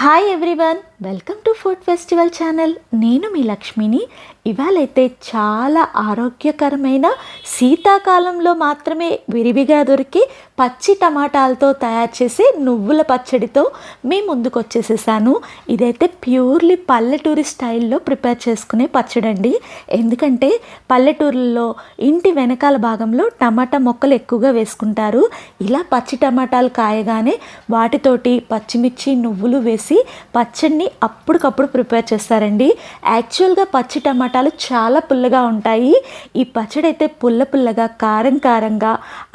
Hi everyone. Welcome to food festival channel. నేను మీ లక్ష్మిని. ఇవాళైతే చాలా ఆరోగ్యకరమైన శీతాకాలంలో మాత్రమే విరివిగా దొరికి పచ్చి టమాటాలతో తయారు చేసే నువ్వుల పచ్చడితో మీ ముందుకు వచ్చేసేసాను ఇదైతే ప్యూర్లీ పల్లెటూరి స్టైల్లో ప్రిపేర్ చేసుకునే పచ్చడి అండి ఎందుకంటే పల్లెటూరుల్లో ఇంటి వెనకాల భాగంలో టమాటా మొక్కలు ఎక్కువగా వేసుకుంటారు. ఇలా పచ్చి టమాటాలు కాయగానే వాటితోటి పచ్చిమిర్చి నువ్వులు వేసి పచ్చడిని అప్పటికప్పుడు ప్రిపేర్ చేస్తారండి. యాక్చువల్గా పచ్చి టమాటాలు చాలా పుల్లగా ఉంటాయి. ఈ పచ్చడి అయితే పుల్ల పుల్లగా కారం కారంగా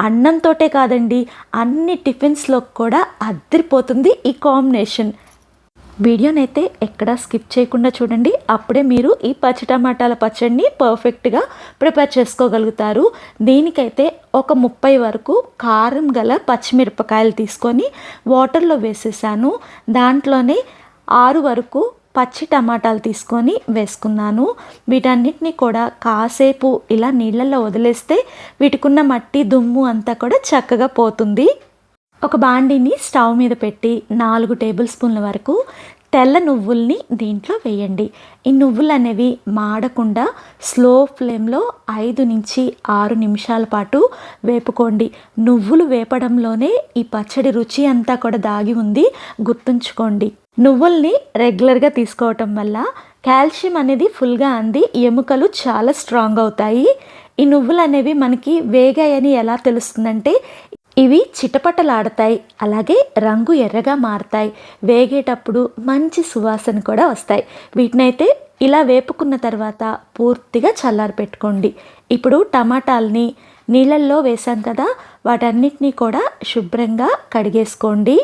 అన్నంతోటే కాదండి అన్ని టిఫిన్స్లో కూడా అద్దరిపోతుంది ఈ కాంబినేషన్. వీడియోనైతే ఎక్కడా స్కిప్ చేయకుండా చూడండి. అప్పుడే మీరు ఈ పచ్చి టమాటాల పచ్చడిని పర్ఫెక్ట్గా ప్రిపేర్ చేసుకోగలుగుతారు. దీనికైతే ఒక ముప్పై వరకు కారం గల పచ్చిమిరపకాయలు తీసుకొని వాటర్లో వేసేసాను. దాంట్లోనే ఆరు వరకు పచ్చి టమాటాలు తీసుకొని వేసుకున్నాను. వీటన్నిటిని కూడా కాసేపు ఇలా నీళ్ళల్లో వదిలేస్తే వీటికున్న మట్టి దుమ్ము అంతా కూడా చక్కగా పోతుంది. ఒక బాండీని స్టవ్ మీద పెట్టి నాలుగు టేబుల్ స్పూన్ల వరకు తెల్ల నువ్వుల్ని దీంట్లో వేయండి. ఈ నువ్వులు అనేవి మాడకుండా స్లో ఫ్లేమ్లో ఐదు నుంచి ఆరు నిమిషాల పాటు వేపుకోండి. నువ్వులు వేపడంలోనే ఈ పచ్చడి రుచి అంతా కూడా దాగి ఉంది. గుర్తుంచుకోండి. నువ్వుల్ని రెగ్యులర్గా తీసుకోవటం వల్ల కాల్షియం అనేది ఫుల్గా అంది. ఎముకలు చాలా స్ట్రాంగ్ అవుతాయి. ఈ నువ్వులు అనేవి మనకి వేగాయని ఎలా తెలుస్తుందంటే ఇవి చిటపటలాడతాయి అలాగే రంగు ఎర్రగా మారతాయి. వేగేటప్పుడు మంచి సువాసన కూడా వస్తాయి. వీటినైతే ఇలా వేపుకున్న తర్వాత పూర్తిగా చల్లారి పెట్టుకోండి. ఇప్పుడు టమాటాలని నీళ్ళల్లో వేసాం కదా వాటన్నిటినీ కూడా శుభ్రంగా కడిగేసుకోండి.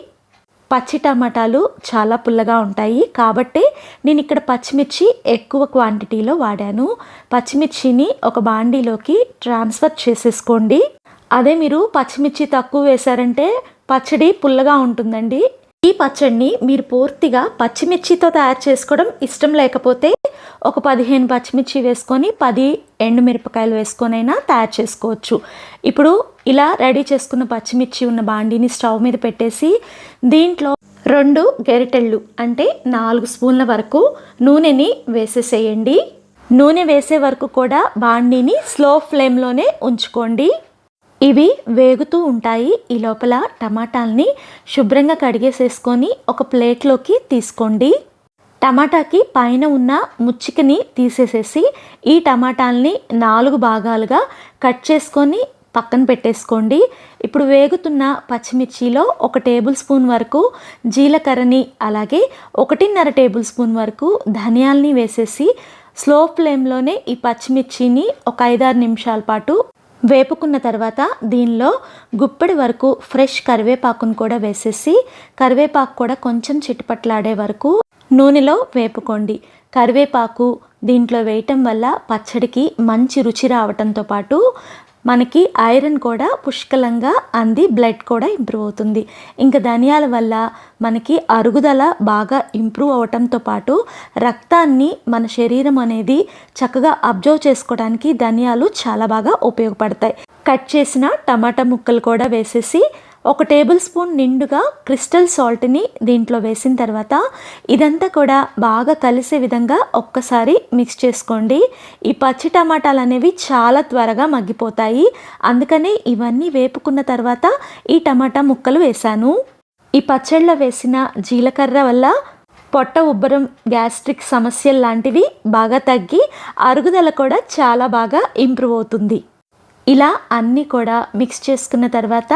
పచ్చి టమాటాలు చాలా పుల్లగా ఉంటాయి కాబట్టి నేను ఇక్కడ పచ్చిమిర్చి ఎక్కువ క్వాంటిటీలో వాడాను. పచ్చిమిర్చిని ఒక బాండీలోకి ట్రాన్స్ఫర్ చేసేసుకోండి. అదే మీరు పచ్చిమిర్చి తక్కువ వేశారంటే పచ్చడి పుల్లగా ఉంటుందండి. ఈ పచ్చడిని మీరు పూర్తిగా పచ్చిమిర్చితో తయారు చేసుకోవడం ఇష్టం లేకపోతే ఒక పదిహేను పచ్చిమిర్చి వేసుకొని పది ఎండుమిరపకాయలు వేసుకొనైనా తయారు చేసుకోవచ్చు. ఇప్పుడు ఇలా రెడీ చేసుకున్న పచ్చిమిర్చి ఉన్న బాండీని స్టవ్ మీద పెట్టేసి దీంట్లో రెండు గెరిటెళ్ళు అంటే నాలుగు స్పూన్ల వరకు నూనెని వేసేసేయండి. నూనె వేసే వరకు కూడా బాండీని స్లో ఫ్లేమ్లోనే ఉంచుకోండి. ఇవి వేగుతూ ఉంటాయి. ఈ లోపల టమాటాలని శుభ్రంగా కడిగేసేసుకొని ఒక ప్లేట్లోకి తీసుకోండి. టమాటాకి పైన ఉన్న ముచ్చికని తీసేసేసి ఈ టమాటాలని నాలుగు భాగాలుగా కట్ చేసుకొని పక్కన పెట్టేసుకోండి. ఇప్పుడు వేగుతున్న పచ్చిమిర్చిలో ఒక టేబుల్ స్పూన్ వరకు జీలకర్రని అలాగే ఒకటిన్నర టేబుల్ స్పూన్ వరకు ధనియాల్ని వేసేసి స్లో ఫ్లేమ్లోనే ఈ పచ్చిమిర్చిని ఒక ఐదారు నిమిషాల పాటు వేపుకున్న తర్వాత దీనిలో గుప్పెడి వరకు ఫ్రెష్ కరివేపాకును కూడా వేసేసి కరివేపాకు కూడా కొంచెం చిటపట్లాడే వరకు నూనెలో వేపుకోండి. కరివేపాకు దీంట్లో వేయటం వల్ల పచ్చడికి మంచి రుచి రావటంతో పాటు మనకి ఐరన్ కూడా పుష్కలంగా అంది బ్లడ్ కూడా ఇంప్రూవ్ అవుతుంది. ఇంకా ధనియాల వల్ల మనకి అరుగుదల బాగా ఇంప్రూవ్ అవటంతో పాటు రక్తాన్ని మన శరీరం అనేది చక్కగా అబ్జర్వ్ చేసుకోవడానికి ధనియాలు చాలా బాగా ఉపయోగపడతాయి. కట్ చేసిన టమాటా ముక్కలు కూడా వేసేసి ఒక టేబుల్ స్పూన్ నిండుగా క్రిస్టల్ సాల్ట్ని దీంట్లో వేసిన తర్వాత ఇదంతా కూడా బాగా కలిసే విధంగా ఒక్కసారి మిక్స్ చేసుకోండి. ఈ పచ్చి టమాటాలు అనేవి చాలా త్వరగా మగ్గిపోతాయి. అందుకనే ఇవన్నీ వేపుకున్న తర్వాత ఈ టమాటా ముక్కలు వేశాను. ఈ పచ్చళ్ళలో వేసిన జీలకర్ర వల్ల పొట్ట ఉబ్బరం గ్యాస్ట్రిక్ సమస్యలు లాంటివి బాగా తగ్గి అరుగుదల కూడా చాలా బాగా ఇంప్రూవ్ అవుతుంది. ఇలా అన్నీ కూడా మిక్స్ చేసుకున్న తర్వాత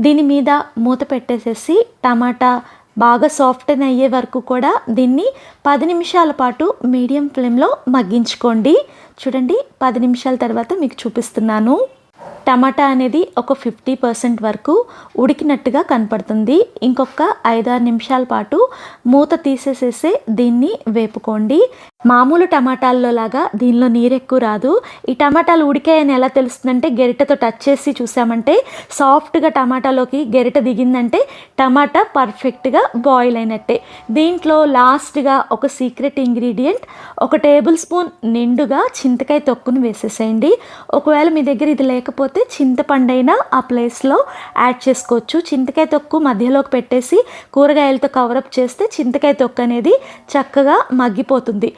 దీని మీద మూత పెట్టేసేసి టమాటా బాగా సాఫ్ట్ అయ్యే వరకు కూడా దీన్ని పది నిమిషాల పాటు మీడియం ఫ్లేమ్లో మగ్గించుకోండి. చూడండి పది నిమిషాల తర్వాత మీకు చూపిస్తున్నాను. టమాటా అనేది ఒక ఫిఫ్టీ పర్సెంట్ వరకు ఉడికినట్టుగా కనపడుతుంది. ఇంకొక ఐదారు నిమిషాల పాటు మూత తీసేసేసి దీన్ని వేపుకోండి. మామూలు టమాటాల్లో లాగా దీనిలో నీరు ఎక్కువ రాదు. ఈ టమాటాలు ఉడికాయని ఎలా తెలుస్తుందంటే గెరిటతో టచ్ చేసి చూసామంటే సాఫ్ట్గా టమాటాలోకి గెరిట దిగిందంటే టమాటా పర్ఫెక్ట్గా బాయిల్ అయినట్టే. దీంట్లో లాస్ట్గా ఒక సీక్రెట్ ఇంగ్రీడియంట్ ఒక టేబుల్ స్పూన్ నిండుగా చింతకాయ తొక్కును వేసేసేయండి. ఒకవేళ మీ దగ్గర ఇది లేకపోతే లేకపోతే చింతపండైనా ఆ ప్లేస్లో యాడ్ చేసుకోవచ్చు. చింతకాయ తొక్కు మధ్యలోకి పెట్టేసి కూరగాయలతో కవరప్ చేస్తే చింతకాయ తొక్కు అనేది చక్కగా మగ్గిపోతుంది.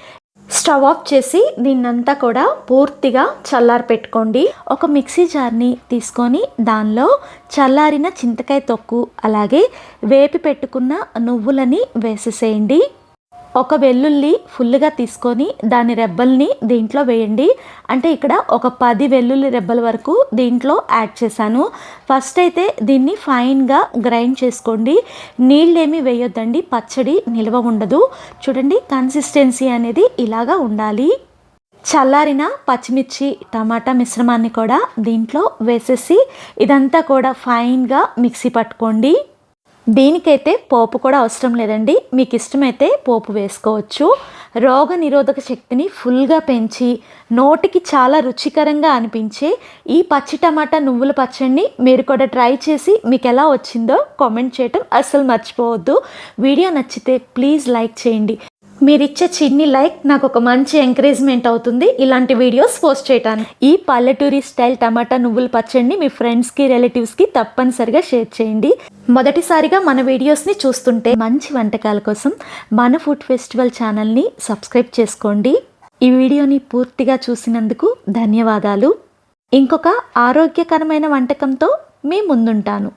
స్టవ్ ఆఫ్ చేసి దీన్నంతా కూడా పూర్తిగా చల్లారి పెట్టుకోండి. ఒక మిక్సీ జార్ని తీసుకొని దానిలో చల్లారిన చింతకాయ తొక్కు అలాగే వేపి పెట్టుకున్న నువ్వులని వేసేసేయండి. ఒక వెల్లుల్లి ఫుల్గా తీసుకొని దాని రెబ్బల్ని దీంట్లో వేయండి. అంటే ఇక్కడ ఒక పది వెల్లుల్లి రెబ్బల వరకు దీంట్లో యాడ్ చేశాను. ఫస్ట్ అయితే దీన్ని ఫైన్గా గ్రైండ్ చేసుకోండి. నీళ్ళేమీ వేయొద్దండి. పచ్చడి నిల్వ ఉండదు. చూడండి కన్సిస్టెన్సీ అనేది ఇలాగా ఉండాలి. చల్లారిన పచ్చిమిర్చి టమాటా మిశ్రమాన్ని కూడా దీంట్లో వేసేసి ఇదంతా కూడా ఫైన్గా మిక్సీ పట్టుకోండి. దీనికైతే పోపు కూడా అవసరం లేదండి. మీకు ఇష్టమైతే పోపు వేసుకోవచ్చు. రోగ నిరోధక శక్తిని ఫుల్గా పెంచి నోటికి చాలా రుచికరంగా అనిపించే ఈ పచ్చి టమాటా నువ్వుల పచ్చడిని మీరు కూడా ట్రై చేసి మీకు ఎలా వచ్చిందో కామెంట్ చేయటం అస్సలు మర్చిపోవద్దు. వీడియో నచ్చితే ప్లీజ్ లైక్ చేయండి. మీరిచ్చే చిన్ని లైక్ నాకు ఒక మంచి ఎంకరేజ్మెంట్ అవుతుంది. ఇలాంటి వీడియోస్ పోస్ట్ చేయడానికి ఈ పల్లెటూరి స్టైల్ టమాటా నువ్వుల పచ్చడిని మీ ఫ్రెండ్స్కి రిలేటివ్స్కి తప్పనిసరిగా షేర్ చేయండి. మొదటిసారిగా మన వీడియోస్ని చూస్తుంటే మంచి వంటకాల కోసం మన ఫుడ్ ఫెస్టివల్ ఛానల్ని సబ్స్క్రైబ్ చేసుకోండి. ఈ వీడియోని పూర్తిగా చూసినందుకు ధన్యవాదాలు. ఇంకొక ఆరోగ్యకరమైన వంటకంతో మీ ముందుంటాను.